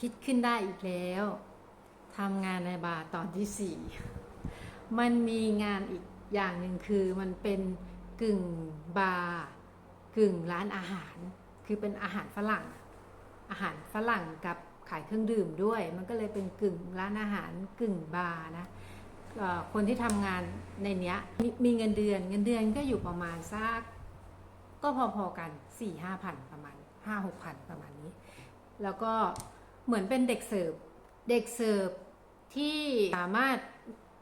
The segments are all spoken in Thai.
คิดขึ้นได้อีกแล้วทำงานในบาร์ตอนที่สี่มันมีงานอีกอย่างหนึ่งคือมันเป็นกึ่งบาร์กึ่งร้านอาหาร คือเป็นอาหารฝรั่ง อาหารฝรั่งกับขายเครื่องดื่มด้วย มันก็เลยเป็นกึ่งร้านอาหารกึ่งบาร์นะคนที่ทำงานในเนี้ยมมีเงินเดือนเงินเดือนก็อยู่ประมาณสักก็พอๆกัน4ี่ห้าพันประมาณห้าหกพันประมาณนี้ แล้วก็ เหมือนเป็นเด็กเสิร์ฟเด็กเสิร์ฟที่สามารถ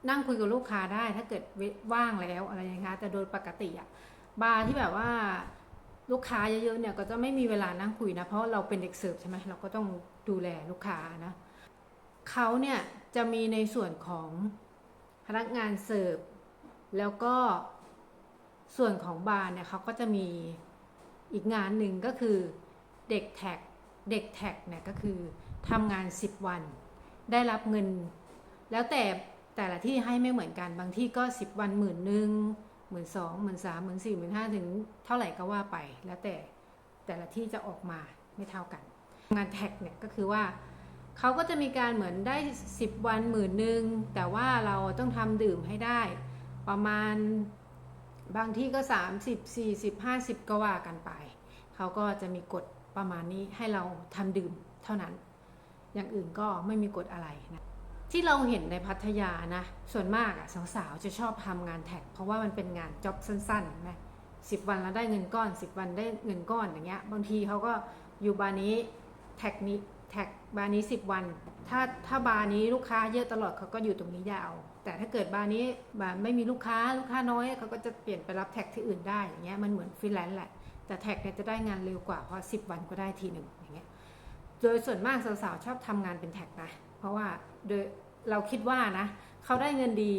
นั่งคุยกับลูกค้าได้ถ้าเกิดว่างแล้วอะไรอย่างเงี้ยแต่โดยปกติอะบาร์ที่แบบว่าลูกค้าเยอะๆเนี่ยก็จะไม่มีเวลานั่งคุยนะเพราะเราเป็นเด็กเสิร์ฟใช่ไหมเราก็ต้องดูแลลูกค้านะเขาเนี่ยจะมีในส่วนของพนักงานเสิร์ฟแล้วก็ส่วนของบาร์เนี่ยเขาก็จะมีอีกงานหนึ่งก็คือเด็กแท็กเด็กแท็กเนี่ยก็คือ ทำงาน 10 วัน ได้รับเงิน แล้วแต่แต่ละที่ให้ไม่เหมือนกันบางที่ก็ 10 วันหมื่นหนึ่งหมื่นสองหมื่นสามหมื่นสี่หมื่นห้าถึงเท่าไหร่ก็ว่าไป แล้วแต่แต่ละที่จะออกมาไม่เท่ากัน งานแท็กเนี่ยก็คือว่าเขาก็จะมีการเหมือนได้ 10 วันหมื่นหนึ่งแต่ว่าเราต้องทำดื่มให้ได้ ประมาณบางที่ก็ 30 40 50 ก็ว่ากันไป เขาก็จะมีกฎประมาณนี้ให้เราทำดื่มเท่านั้น อย่างอื่นก็ไม่มีกฎอะไรนะที่เราเห็นในพัทยานะ ส่วนมากอะสาวๆจะชอบทำงานแท็ก เพราะว่ามันเป็นงานจ็อบสั้นๆนะสิบวันแล้วได้เงินก้อนสิบวันได้เงินก้อนอย่างเงี้ย บางทีเขาก็อยู่บาร์นี้แท็กนี้แท็กบาร์นี้สิบวัน ถ้าถ้าบาร์นี้ลูกค้าเยอะตลอดเขาก็อยู่ตรงนี้ยาว แต่ถ้าเกิดบาร์นี้บาร์ไม่มีลูกค้าลูกค้าน้อยเขาก็จะเปลี่ยนไปรับแท็กที่อื่นได้อย่างเงี้ยมันเหมือนฟรีแลนซ์แหละแต่แท็กเนี่ยจะได้งานเร็วกว่าเพราะ10 วันก็ได้ทีหนึ่งอย่างเงี้ย โดยส่วนมากสาวๆชอบทำงานเป็นแท็กนะ เพราะว่าโดยเราคิดว่านะเขาได้เงินดี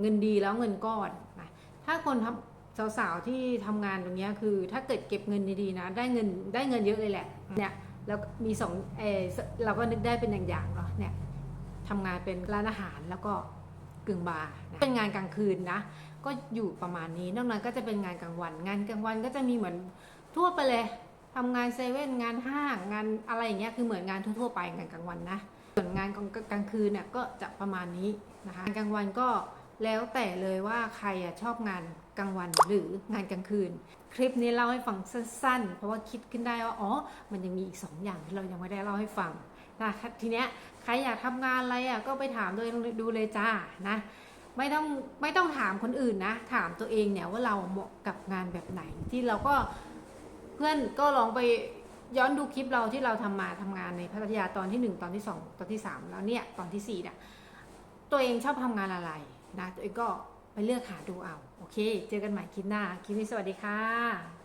เงินดีแล้วเงินก้อนนะถ้าคนทำสาวๆที่ทำงานตรงนี้คือ ถ้าเกิดเก็บเงินดีๆนะ ได้เงินได้เงินเยอะเลยแหละเนี่ยแล้วมีสองเออเราก็นึกได้เป็นอย่างๆเนาะเนี่ยทำงานเป็นร้านอาหารแล้วก็กึ่งบาร์นะเป็นงานกลางคืนนะ ก็อยู่ประมาณนี้นอกนั้นก็จะเป็นงานกลางวัน งานกลางวันก็จะมีเหมือนทั่วไปเลย ทำงานเซเว่นงานห้างงานอะไรอย่างเงี้ยคือเหมือนงานทั่วๆไปงานกลางวันนะส่วนงานกลางคืนเนี่ยก็จะประมาณนี้นะคะงานกลางวันก็แล้วแต่เลยว่าใครอะชอบงานกลางวันหรืองานกลางคืน คลิปนี้เล่าให้ฟังสั้นๆ เพราะว่าคิดขึ้นได้ว่าอ๋อมันยังมีอีกสองอย่างที่เรายังไม่ได้เล่าให้ฟังนะทีเนี้ยใครอยากทำงานอะไรอะก็ไปถามตัวเองดูเลยจ้านะไม่ต้องไม่ต้องถามคนอื่นนะ ถามตัวเองเนี่ยว่าเราเหมาะกับงานแบบไหนที่เราก็ พื่อนก็ลองไปย้อนดูคลิปเราที่เราทำมาทำงานในพัทยาตอนที่หนึ่งตอนที่สองตอนที่สามแล้วเนี่ยตอนที่สี่เนี่ยตัวเองชอบทำงานอะไรนะตัวเองก็ไปเลือกหาดูเอา โอเค เจอกันใหม่คลิปหน้า คลิปนี้สวัสดีค่ะ